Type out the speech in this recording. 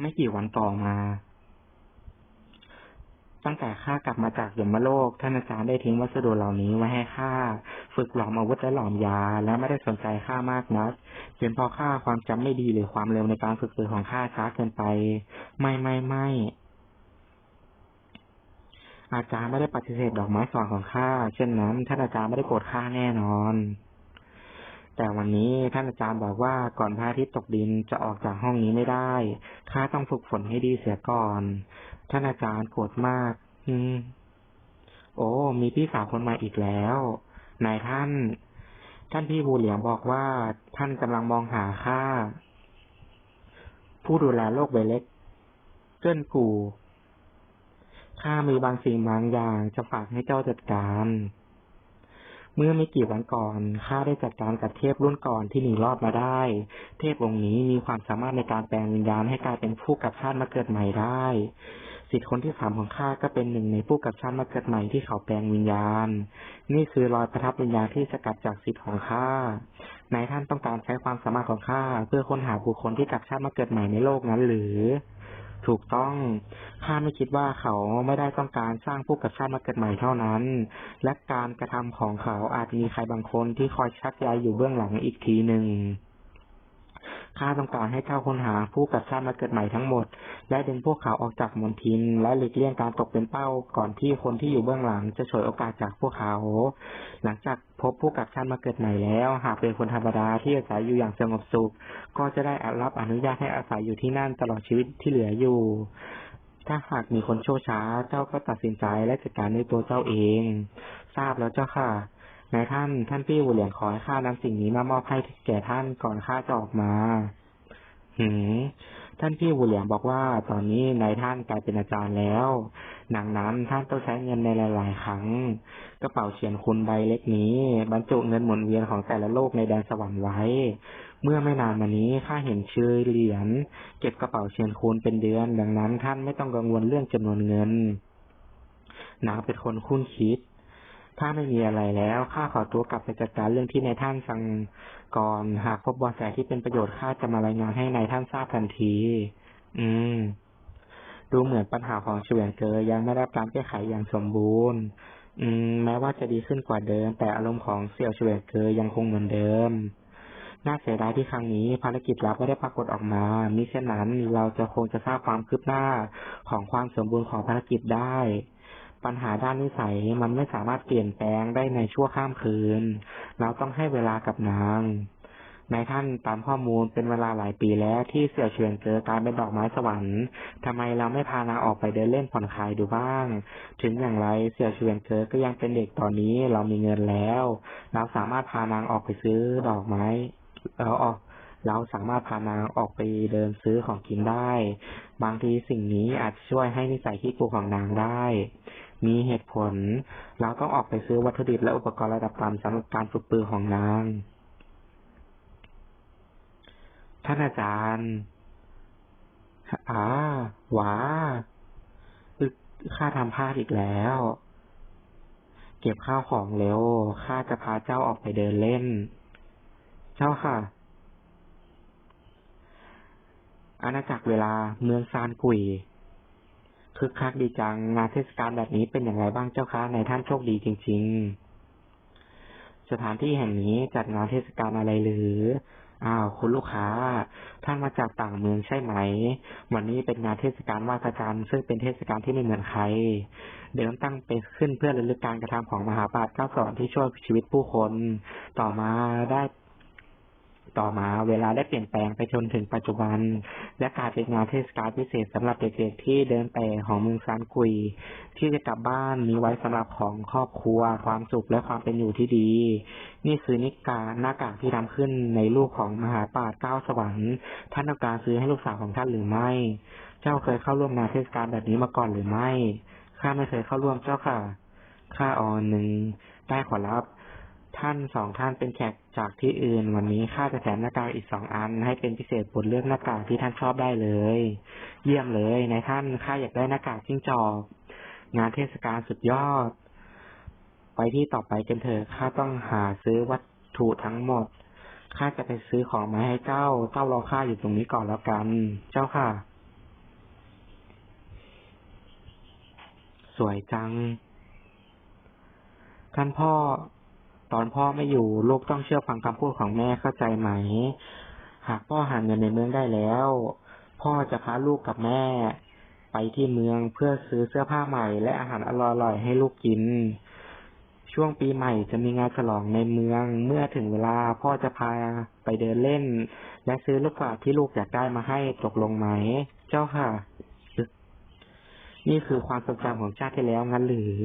ไม่กี่วันต่อมา ตั้งแต่ข้ากลับมาจากยมโลก ท่านอาจารย์ได้ทิ้งวัสดุเหล่านี้ไว้ให้ข้าฝึกหลอมอาวุธและหลอมยา และไม่ได้สนใจข้ามากนักเป็นเพราะข้าความจำไม่ดีหรือความเร็วในการฝึกฝนของข้าช้าเกินไป ไม่ไม่ไม่อาจารย์ไม่ได้ปฏิเสธดอกไม้สอนของข้า เช่นนั้นท่านอาจารย์ไม่ได้โกรธข้าแน่นอน แต่วันนี้ท่านอาจารย์บอกว่าก่อนพระอาทิตย์ตกดินจะออกจากห้องนี้ไม่ได้ ข้าต้องฝึกฝนให้ดีเสียก่อน ท่านอาจารย์โกรธมาก อืม โอ้ มีพี่สาวคนใหม่อีกแล้ว นายท่าน ท่านพี่บูเหลียงบอกว่าท่านกำลังมองหาข้า ผู้ดูแลโลกใบเล็ก เจิ้นกูข้ามีบางสิ่งบางอย่างจะฝากให้เจ้าจัดการ เมื่อไม่กี่วันก่อน ข้าได้จัดการกับเทพรุ่นก่อนที่หนีรอดมาได้ เทพองค์นี้มีความสามารถในการแปลงวิญญาณให้กลายเป็นผู้กับชาติมาเกิดใหม่ได้สิทธิคนที่สามของข้าก็เป็นหนึ่งในผู้กับชาติมาเกิดใหม่ที่เขาแปลงวิญญาณ นี่คือรอยประทับวิญญาณที่สกัดจากสิทธิของข้านายท่านต้องการใช้ความสามารถของข้าเพื่อค้นหาบุคคลที่กับชาติมาเกิดใหม่ในโลกนั้นหรือ ถูกต้อง ข้าไม่คิดว่าเขาไม่ได้ต้องการสร้างผู้กับชาติมาเกิดใหม่เท่านั้น และการกระทำของเขาอาจมีใครบางคนที่คอยชักใยอยู่เบื้องหลังอีกทีหนึ่ง ข้าต้องการให้เจ้าค้นหาผู้กับชาติมาเกิดใหม่ทั้งหมด และดึงพวกเขาออกจากมณฑิน และหลีกเลี่ยงการตกเป็นเป้าก่อนที่คนที่อยู่เบื้องหลังจะฉวยโอกาสจากพวกเขา หลังจากพบผู้กับชาติมาเกิดใหม่แล้ว หากเป็นคนธรรมดาที่อาศัยอยู่อย่างสงบสุข ก็จะได้รับอนุญาตให้อาศัยอยู่ที่นั่นตลอดชีวิตที่เหลืออยู่ ถ้าหากมีคนโชว์ช้า เจ้าก็ตัดสินใจและจัดการด้วยตัวเจ้าเอง ทราบแล้วเจ้าค่ะ นายท่าน ท่านพี่หูเหลียงขอให้ข้านำสิ่งนี้มามอบให้แก่ท่านก่อนข้าจะออกมา หืม ท่านพี่หูเหลียงบอกว่า ตอนนี้นายท่านกลายเป็นอาจารย์แล้วดังนั้นท่านต้องใช้เงินในหลาย ๆ ครั้ง กระเป๋าเฉียนคุณใบเล็กนี้ บรรจุเงินหมุนเวียนของแต่ละโลกในแดนสวรรค์ไว้ เมื่อไม่นานมานี้ข้าเห็นชื่อเหรียญเก็บกระเป๋าเฉียนคุณเป็นเดือน ดังนั้นท่านไม่ต้องกังวลเรื่องจำนวนเงินนางเป็นคนคุ้นคิด ถ้าไม่มีอะไรแล้วข้าขอตัวกลับไปจัดการเรื่องที่นายท่านสั่งก่อน หากพบเบาะแสที่เป็นประโยชน์ข้าจะมารายงานให้นายท่านทราบทันที อืม ดูเหมือนปัญหาของเฉวียนเกอยังไม่ได้รับการแก้ไขอย่างสมบูรณ์ อืม แม้ว่าจะดีขึ้นกว่าเดิม แต่อารมณ์ของเสี่ยวเฉวียนเกอยังคงเหมือนเดิมน่าเสียดายที่ครั้งนี้ภารกิจลับไม่ได้ปรากฏออกมา มิเช่นนั้นเราจะคงจะทราบความคืบหน้าของความสมบูรณ์ของภารกิจได้ ปัญหาด้านนิสัยมันไม่สามารถเปลี่ยนแปลงได้ในชั่วข้ามคืน เราต้องให้เวลากับนางนายท่านตามข้อมูลเป็นเวลาหลายปีแล้วที่เสี่ยวเฉียนเจอการเป็นดอกไม้สวรรค์ทำไมเราไม่พานางออกไปเดินเล่นผ่อนคลายดูบ้าง ถึงอย่างไรเสี่ยวเฉียนเจอก็ยังเป็นเด็กตอนนี้เรามีเงินแล้ว เราสามารถพานางออกไปซื้อดอกไม้เราออกเราสามารถพานางออกไปเดินซื้อของกินได้ บางทีสิ่งนี้อาจช่วยให้นิสัยที่กูของนางได้ มีเหตุผล เราต้องออกไปซื้อวัตถุดิบและอุปกรณ์ระดับต่ำสำหรับการฝึกปืนของนาง ท่านอาจารย์อาหวาข้าทำพลาดอีกแล้ว เก็บข้าวของเร็ว ข้าจะพาเจ้าออกไปเดินเล่น เจ้าค่ะ อาณาจักรเวลาเมืองซานกุย คึกคักดีจังงานเทศกาลแบบนี้เป็นอย่างไรบ้างเจ้าคะในท่านโชคดีจริง ๆ สถานที่แห่งนี้จัดงานเทศกาลอะไรหรืออ้าวคุณลูกค้า ท่านมาจากต่างเมืองใช่ไหม วันนี้เป็นงานเทศกาลวาาจันซึ่งเป็นเทศกาลที่ไม่เหมือนใคร เดิมตั้งเป็นขึ้นเพื่อระลึกการกระทำของมหาปาชเก้าสอนที่ช่วยชีวิตผู้คน ต่อมาได้ ต่อมาเวลาได้เปลี่ยนแปลงไปจนถึงปัจจุบัน และกลายเป็นงานเทศกาลพิเศษสำหรับเด็กๆที่เดินแต่ของเมืองซานกุย ที่จะกลับบ้านมีไว้สำหรับของครอบครัว ความสุขและความเป็นอยู่ที่ดี นี่คือนิกาหน้ากากที่ทำขึ้นในลูกของมหาปาชเก้าสวรรค์ท่านต้องการซื้อให้ลูกสาวของท่านหรือไม่ เจ้าเคยเข้าร่วมงานเทศกาลแบบนี้มาก่อนหรือไม่ข้าไม่เคยเข้าร่วมเจ้าค่ะข้าออนหนึ่งได้ขอรับ ท่านสองท่านเป็นแขกจากที่อื่น วันนี้ข้าจะแถมหน้ากากอีกสองอัน ให้เป็นพิเศษบนเลือกหน้ากากที่ท่านชอบได้เลย เยี่ยมเลยนายท่านข้าอยากได้หน้ากากจิ้งจอก งานเทศกาลสุดยอด ไปที่ต่อไปกันเถอะข้าต้องหาซื้อวัตถุทั้งหมดข้าจะไปซื้อของมาให้เจ้าเจ้ารอข้าอยู่ตรงนี้ก่อนแล้วกัน เจ้าค่ะ สวยจังท่านพ่อ ตอนพ่อไม่อยู่ลูกต้องเชื่อฟังคำพูดของแม่เข้าใจไหม หากพ่อหาเงินในเมืองได้แล้ว พ่อจะพาลูกกับแม่ ไปที่เมืองเพื่อซื้อเสื้อผ้าใหม่ และอาหารอร่อยๆให้ลูกกิน ช่วงปีใหม่จะมีงานฉลองในเมือง เมื่อถึงเวลาพ่อจะพาไปเดินเล่น และซื้อลูกกวาดที่ลูกอยากได้มาให้ตกลงไหม เจ้าค่ะ นี่คือความทรงจำของชาติที่แล้วงั้นหรือ